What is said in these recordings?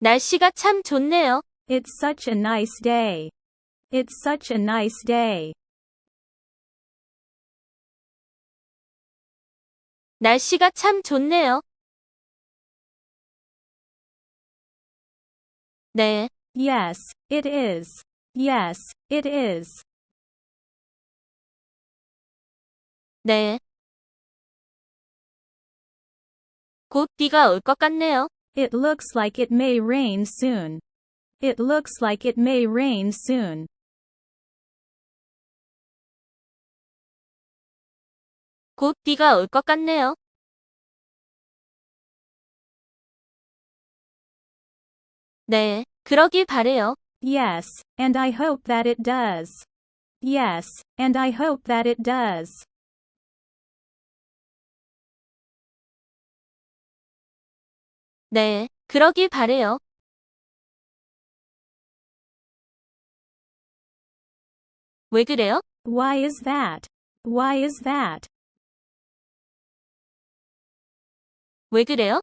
날씨가 참 좋네요. It's such a nice day. It's such a nice day. 날씨가 참 좋네요. 네, Yes, it is. Yes, it is. 네. 곧 비가 올 것 같네요. It looks like it may rain soon. It looks like it may rain soon. 곧 비가 올 것 같네요. 네, 그러길 바래요. Yes, and I hope that it does. Yes, and I hope that it does. 네, 그러길 바래요. 왜 그래요? Why is that? Why is that? 왜 그래요?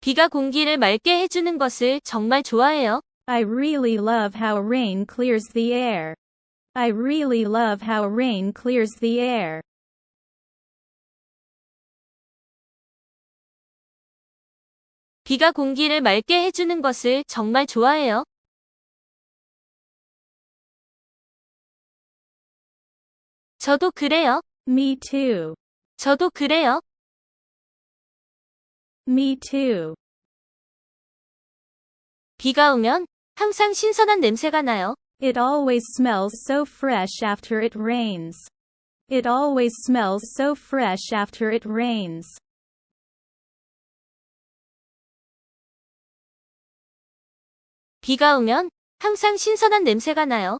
비가 공기를 맑게 해주는 것을 정말 좋아해요. I really love how rain clears the air. I really love how rain clears the air. 비가 공기를 맑게 해주는 것을 정말 좋아해요. 저도 그래요. Me too. 저도 그래요. Me too. 비가 오면 항상 신선한 냄새가 나요. It always smells so fresh after it rains. It always smells so fresh after it rains. 비가 오면 항상 신선한 냄새가 나요.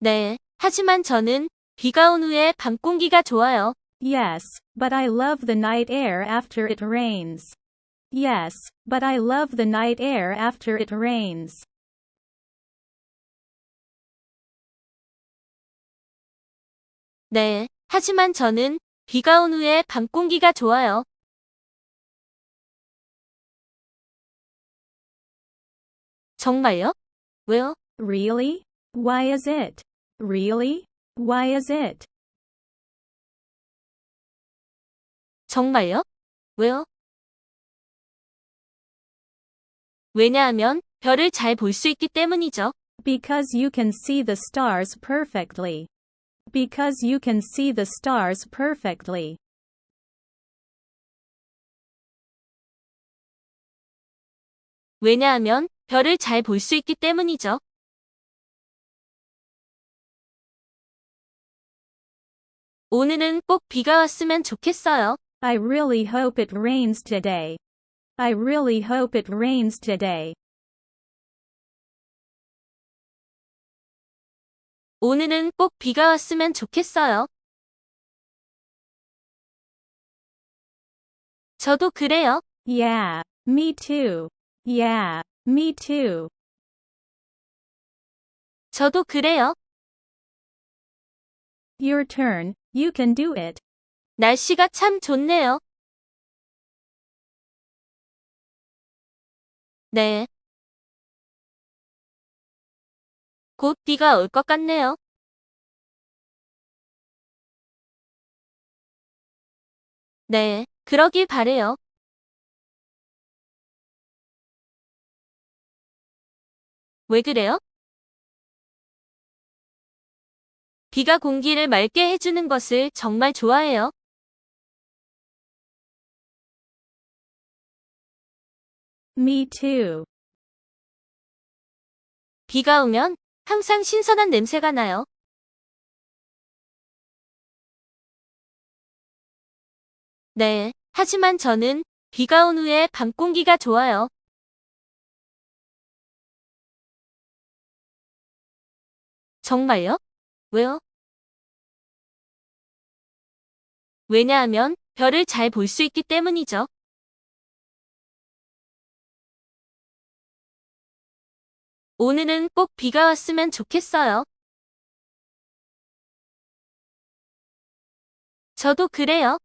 네, 하지만 저는 비가 온 후에 밤 공기가 좋아요. Yes, but I love the night air after it rains. Yes, but I love the night air after it rains. 네, 하지만 저는 비가 온 후에 밤 공기가 좋아요. 정말요? 왜요? Really? Why is it? Really? Why is it? 정말요? 왜요? 왜냐하면 별을 잘 볼 수 있기 때문이죠. Because you can see the stars perfectly. Because you can see the stars perfectly. 왜냐하면 별을 잘 볼 수 있기 때문이죠. 오늘은 꼭 비가 왔으면 좋겠어요. I really hope it rains today. I really hope it rains today. 오늘은 꼭 비가 왔으면 좋겠어요. 저도 그래요. Yeah, me too. Yeah, me too. 저도 그래요. Your turn, you can do it. 날씨가 참 좋네요. 네. 곧 비가 올 것 같네요. 네, 그러길 바래요. 왜 그래요? 비가 공기를 맑게 해주는 것을 정말 좋아해요. Me too. 비가 오면 항상 신선한 냄새가 나요. 네, 하지만 저는 비가 온 후에 밤 공기가 좋아요. 정말요? 왜요? 왜냐하면 별을 잘 볼 수 있기 때문이죠. 오늘은 꼭 비가 왔으면 좋겠어요. 저도 그래요.